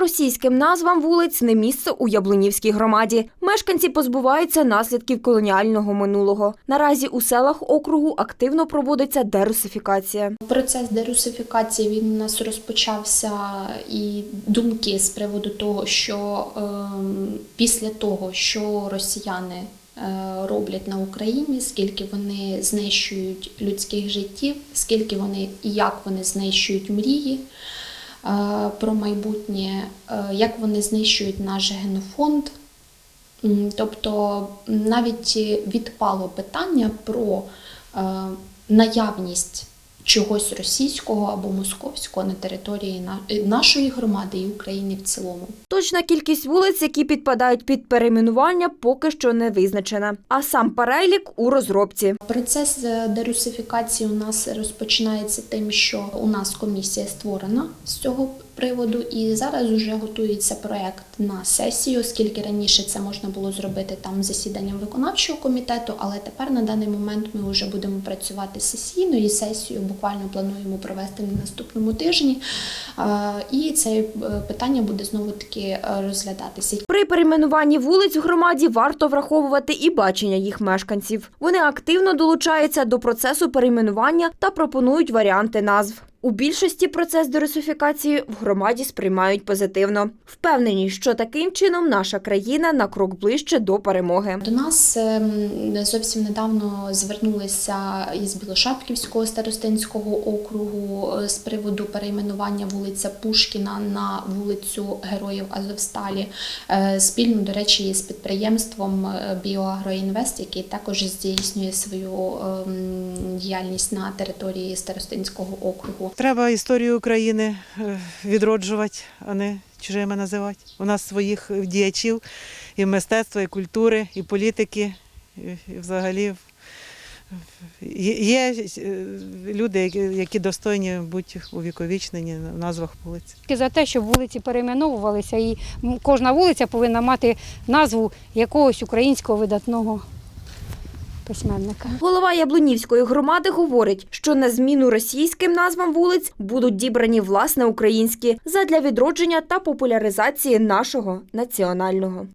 Російським назвам вулиць не місце у Яблунівській громаді. Мешканці позбуваються наслідків колоніального минулого. Наразі у селах округу активно проводиться дерусифікація. Процес дерусифікації він у нас розпочався, і думки з приводу того, що ем, після того, що росіяни е, роблять на Україні, скільки вони знищують людських життів, скільки вони і як вони знищують мрії е, про майбутнє, е, як вони знищують наш генофонд. Тобто навіть відпало питання про е, наявність чогось російського або московського на території е, нашої громади і України в цілому. Точна кількість вулиць, які підпадають під перейменування, поки що не визначена. А сам перелік у розробці. Процес е, дерусифікації у нас розпочинається тим, що у нас комісія створена з цього приводу, і зараз вже готується проект на сесію, оскільки раніше це можна було зробити там засіданням виконавчого комітету, але тепер на даний момент ми вже будемо працювати сесійно і сесію буквально плануємо провести на наступному тижні. Е, І це е, питання буде знову таки розглядатися. При перейменуванні вулиць в громаді варто враховувати і бачення їх мешканців. Вони активно долучаються до процесу перейменування та пропонують варіанти назв. У більшості процес дерусифікації в громаді сприймають позитивно. Впевнені, що таким чином наша країна на крок ближче до перемоги. До нас ем, зовсім недавно звернулися із Білошапківського старостинського округу е, з приводу перейменування вулиця Пушкіна на вулицю Героїв Азовсталі. Е, Спільно, до речі, з підприємством Біоагроінвест, який також здійснює свою ем, діяльність на території старостинського округу. Треба історію України е, відроджувати, а не чужими називати. У нас своїх діячів і мистецтва, і культури, і політики, і, взагалі є е, люди, які достойні бути увіковічнені в назвах вулиць. За те, щоб вулиці перейменовувалися, і кожна вулиця повинна мати назву якогось українського видатного письменника. Голова Яблунівської громади говорить, що на зміну російським назвам вулиць будуть дібрані власне українські задля відродження та популяризації нашого національного.